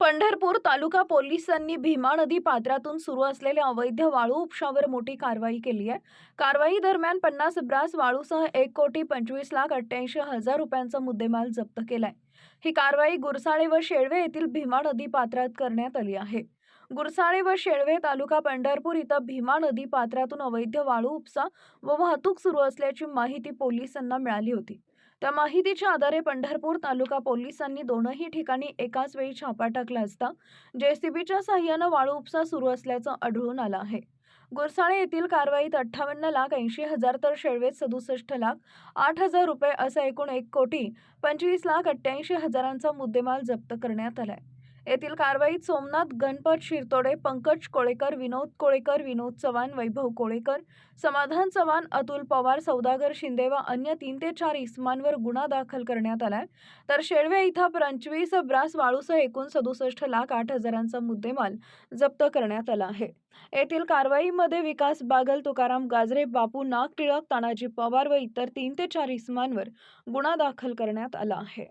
पंढरपूर तालुका पोलिसांनी भीमा नदी पात्रातून सुरू असलेल्या अवैध वाळू उपशावर मोठी कारवाई केली आहे. कारवाई दरम्यान पन्नास ब्रास वाळूसह एक कोटी पंचवीस लाख अठ्ठ्याऐंशी हजार रुपयांचा मुद्देमाल जप्त केलाय. ही कारवाई गुरसाळे व शेळवे येथील भीमा नदी पात्रात करण्यात आली आहे. गुरसाळे व शेळवे तालुका पंढरपूर इथं भीमा नदी पात्रातून अवैध वाळू उपसा व वाहतूक सुरू असल्याची माहिती पोलिसांना मिळाली होती. त्या माहितीच्या आधारे पंढरपूर तालुका पोलिसांनी दोनही ठिकाणी एकाच वेळी छापा टाकला असता जेसीबीच्या साह्यानं वाळू उपसा सुरू असल्याचं आढळून आलं आहे. गुरसाळे येथील कारवाईत अठ्ठावन्न लाख ऐंशी हजार तर शेळवेत सदुसष्ट लाख आठ हजार रुपये असं एकूण एक कोटी पंचवीस लाख अठ्ठ्याऐंशी हजारांचा मुद्देमाल जप्त करण्यात आलाय. येथील कारवाईत सोमनाथ गणपत शिरतोडे पंकज कोळेकर विनोद कोळेकर विनोद चव्हाण वैभव कोळेकर समाधान चव्हाण अतुल पवार सौदागर शिंदे व अन्य तीन ते चार इस्मांवर गुन्हा दाखल करण्यात आलाय. तर शेळवे इथं पंचवीस ब्रास वाळूसह एकूण सदुसष्ट लाख आठ हजारांचा मुद्देमाल जप्त करण्यात आला आहे. येथील कारवाईमध्ये विकास बागल तुकाराम गाजरे बापू नाग टिळक तानाजी पवार व इतर तीन ते चार इस्मांवर गुन्हा दाखल करण्यात आला आहे.